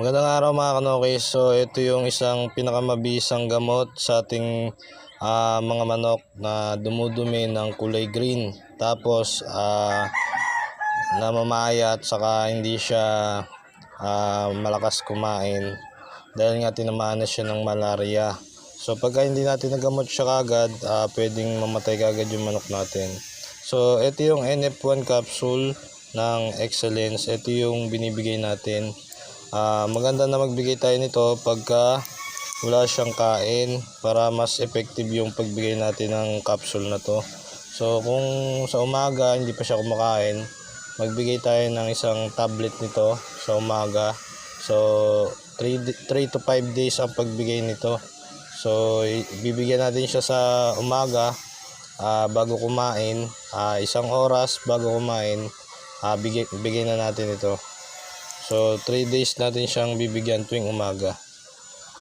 Magandang araw mga kanoki. So ito yung isang pinakamabisang gamot sa ating ah, mga manok na dumudumi ng kulay green. Tapos ah, namamaya at saka hindi siya ah, malakas kumain dahil nga tinamaan na siya ng malaria. So pagka hindi natin nagamot siya kagad, ah, pwedeng mamatay kagad yung manok natin. So ito yung NF1 capsule ng Excellence. Ito yung binibigay natin. Ah, maganda na magbigay tayo nito pagka wala siyang kain para mas effective yung pagbigay natin ng capsule na to. So kung sa umaga hindi pa siya kumakain, magbigay tayo ng isang tablet nito sa umaga. So 3 3 to 5 days ang pagbigay nito. So bibigyan natin siya sa umaga ah, bago kumain, ah, isang oras bago kumain, ah, bigay, bigay na natin ito. So 3 days natin siyang bibigyan tuwing umaga.